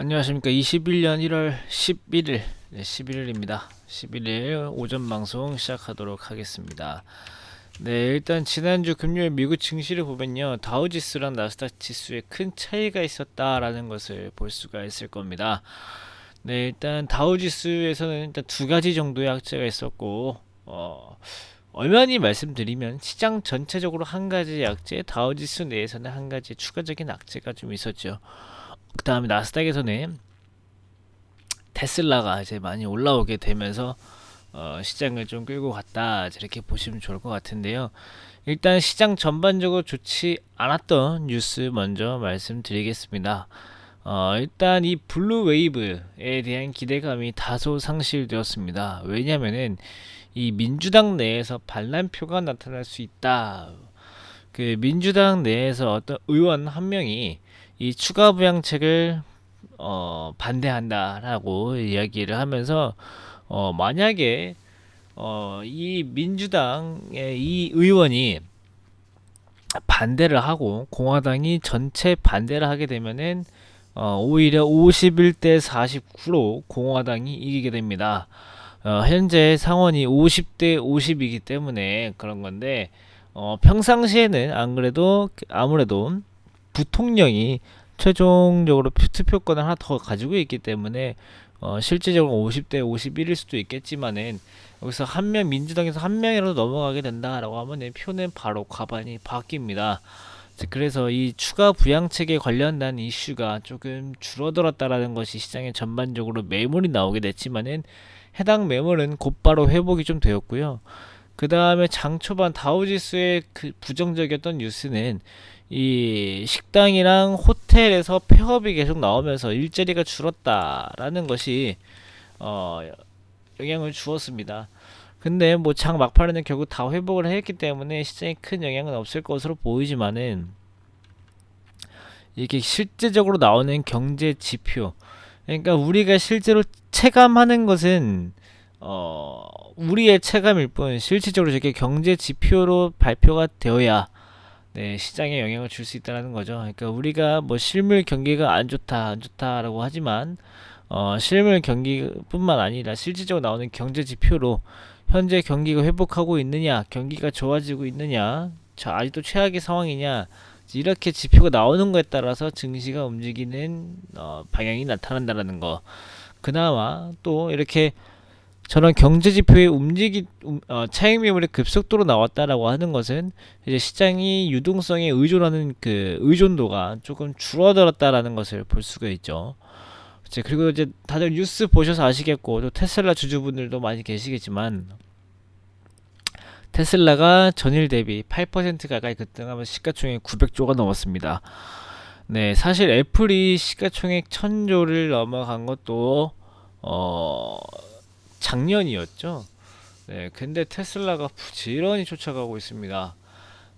안녕하십니까. 21년 1월 11일, 네, 11일입니다. 11일 오전 방송 시작하도록 하겠습니다. 네, 일단 지난주 금요일 미국 증시를 보면요. 다우지수랑 나스닥 지수에 큰 차이가 있었다라는 것을 볼 수가 있을 겁니다. 네, 일단 다우지수에서는 일단 두 가지 정도의 악재가 있었고, 어, 얼마니 말씀드리면 시장 전체적으로 한 가지 약재, 다우지수 내에서는 한 가지 추가적인 악재가 좀 있었죠. 그 다음에 나스닥에서는 테슬라가 이제 많이 올라오게 되면서 어, 시장을 좀 끌고 갔다 이렇게 보시면 좋을 것 같은데요. 일단 시장 전반적으로 좋지 않았던 뉴스 먼저 말씀드리겠습니다. 어, 일단 이 블루 웨이브에 대한 기대감이 다소 상실되었습니다. 왜냐면은 이 민주당 내에서 반란표가 나타날 수 있다. 그 민주당 내에서 어떤 의원 한 명이 이 추가 부양책을 어, 반대한다라고 이야기를 하면서 어, 만약에 어, 이 민주당의 이 의원이 반대를 하고 공화당이 전체 반대를 하게 되면은 어, 오히려 51대 49로 공화당이 이기게 됩니다. 어, 현재 상원이 50대 50이기 때문에 그런 건데 어, 평상시에는 안 그래도 아무래도 부통령이 최종적으로 투표권을 하나 더 가지고 있기 때문에 어, 실제적으로 50대 51일 수도 있겠지만은 여기서 한 명 민주당에서 한 명이라도 넘어가게 된다라고 하면 표는 바로 과반이 바뀝니다. 그래서 이 추가 부양책에 관련된 이슈가 조금 줄어들었다라는 것이 시장에 전반적으로 매물이 나오게 됐지만은 해당 매물은 곧바로 회복이 좀 되었고요. 그 다음에 장 초반 다우지수의 그 부정적이었던 뉴스는 이 식당이랑 호텔에서 폐업이 계속 나오면서 일자리가 줄었다라는 것이 어 영향을 주었습니다. 근데 뭐 장 막판에는 결국 다 회복을 했기 때문에 시장에 큰 영향은 없을 것으로 보이지만은 이게 실제적으로 나오는 경제 지표 그러니까 우리가 실제로 체감하는 것은 어 우리의 체감일 뿐 실질적으로 저게 경제 지표로 발표가 되어야 네, 시장에 영향을 줄 수 있다는 거죠. 그러니까 우리가 뭐 실물 경기가 안 좋다, 안 좋다라고 하지만 어, 실물 경기뿐만 아니라 실질적으로 나오는 경제 지표로 현재 경기가 회복하고 있느냐, 경기가 좋아지고 있느냐, 자, 아직도 최악의 상황이냐, 이렇게 지표가 나오는 거에 따라서 증시가 움직이는 어, 방향이 나타난다라는 거. 그나마 또 이렇게 저런 경제 지표의 움직이 어, 차익 매물이 급속도로 나왔다라고 하는 것은 이제 시장이 유동성에 의존하는 그 의존도가 조금 줄어들었다라는 것을 볼 수가 있죠. 이제 그리고 이제 다들 뉴스 보셔서 아시겠고 또 테슬라 주주분들도 많이 계시겠지만 테슬라가 전일 대비 8% 가까이 급등하면서 시가총액 900조가 넘었습니다. 네, 사실 애플이 시가총액 1000조를 넘어간 것도 어 작년이었죠. 네, 근데 테슬라가 부지런히 쫓아가고 있습니다.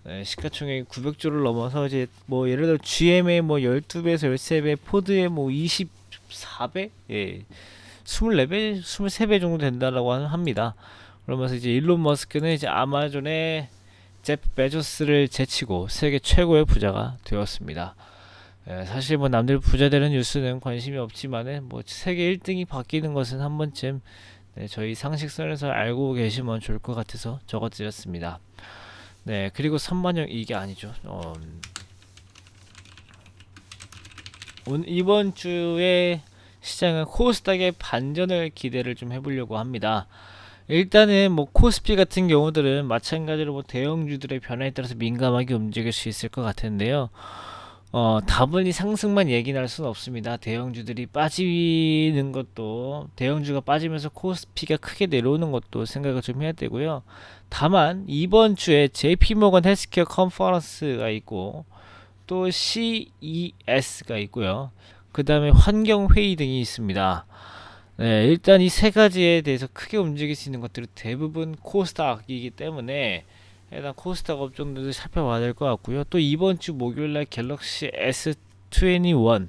네, 시가총액 900조를 넘어서 이제 뭐 예를 들어 GM의 뭐 12배에서 13배, 포드의 뭐 24배, 예, 24배, 23배 정도 된다라고 합니다. 그러면서 이제 일론 머스크는 이제 아마존의 제프 베조스를 제치고 세계 최고의 부자가 되었습니다. 예, 사실 뭐 남들 부자 되는 뉴스는 관심이 없지만은 뭐 세계 1등이 바뀌는 것은 한 번쯤 네, 저희 상식선에서 알고 계시면 좋을 것 같아서 적어드렸습니다. 네, 그리고 선반영 이게 아니죠. 어, 온, 이번 주에 시장은 코스닥의 반전을 기대를 좀 해보려고 합니다. 일단은 뭐 코스피 같은 경우들은 마찬가지로 뭐 대형주들의 변화에 따라서 민감하게 움직일 수 있을 것 같은데요. 어, 다분히 상승만 얘기할 수는 없습니다. 대형주들이 빠지는 것도, 대형주가 빠지면서 코스피가 크게 내려오는 것도 생각을 좀 해야 되고요. 다만, 이번 주에 JP모건 헬스케어 컨퍼런스가 있고, 또 CES가 있고요. 그 다음에 환경회의 등이 있습니다. 네, 일단 이 세 가지에 대해서 크게 움직일 수 있는 것들은 대부분 코스닥이기 때문에 해당 코스닥 업종들도 살펴봐야 될 것 같고요. 또 이번 주 목요일날 갤럭시 S21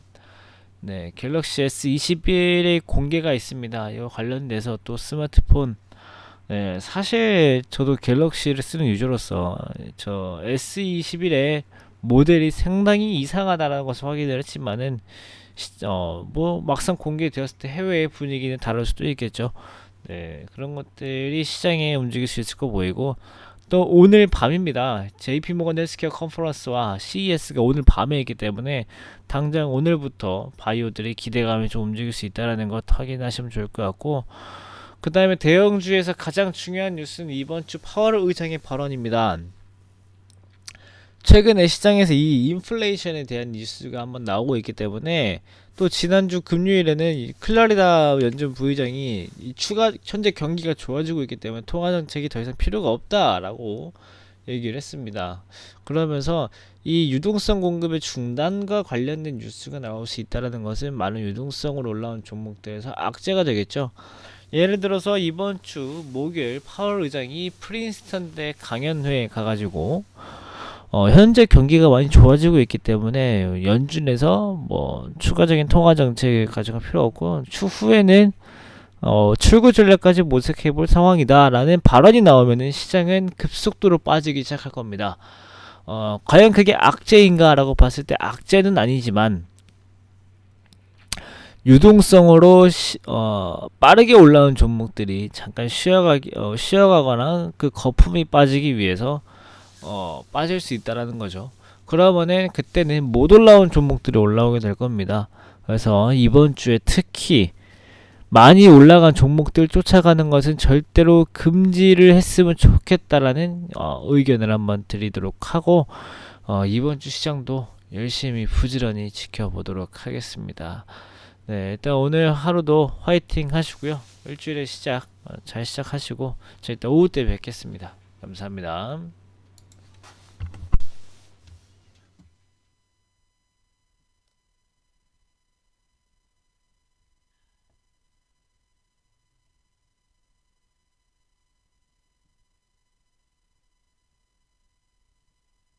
네, 갤럭시 S21의 공개가 있습니다. 이거 관련돼서 또 스마트폰 네, 사실 저도 갤럭시를 쓰는 유저로서 저 S21의 모델이 상당히 이상하다라는 것을 확인을 했지만은 시- 어, 뭐 막상 공개되었을 때 해외의 분위기는 다를 수도 있겠죠. 네, 그런 것들이 시장에 움직일 수 있을 거 보이고 또 오늘 밤입니다. JP 모건 헬스케어 컨퍼런스와 CES가 오늘 밤에 있기 때문에 당장 오늘부터 바이오들의 기대감이 좀 움직일 수 있다라는 것 확인하시면 좋을 것 같고 그 다음에 대형주에서 가장 중요한 뉴스는 이번 주 파월 의장의 발언입니다. 최근에 시장에서 이 인플레이션에 대한 뉴스가 한번 나오고 있기 때문에 또 지난주 금요일에는 이 클라리다 연준 부의장이 이 추가 현재 경기가 좋아지고 있기 때문에 통화 정책이 더 이상 필요가 없다라고 얘기를 했습니다. 그러면서 이 유동성 공급의 중단과 관련된 뉴스가 나올 수 있다라는 것은 많은 유동성으로 올라온 종목들에서 악재가 되겠죠. 예를 들어서 이번 주 목요일 파월 의장이 프린스턴 대 강연회에 가가지고 어, 현재 경기가 많이 좋아지고 있기 때문에 연준에서 뭐 추가적인 통화 정책을 가져갈 필요 없고 추후에는 어, 출구 전략까지 모색해 볼 상황이다라는 발언이 나오면은 시장은 급속도로 빠지기 시작할 겁니다. 어, 과연 그게 악재인가라고 봤을 때 악재는 아니지만 유동성으로 시, 어, 빠르게 올라온 종목들이 잠깐 쉬어가기 어, 쉬어가거나 그 거품이 빠지기 위해서 어, 빠질 수 있다라는 거죠. 그러면은 그때는 못 올라온 종목들이 올라오게 될 겁니다. 그래서 이번 주에 특히 많이 올라간 종목들 쫓아가는 것은 절대로 금지를 했으면 좋겠다라는 어, 의견을 한번 드리도록 하고 어, 이번 주 시장도 열심히 부지런히 지켜보도록 하겠습니다. 네, 일단 오늘 하루도 화이팅 하시고요. 일주일의 시작 어, 잘 시작하시고 저 이따 오후 때 뵙겠습니다. 감사합니다.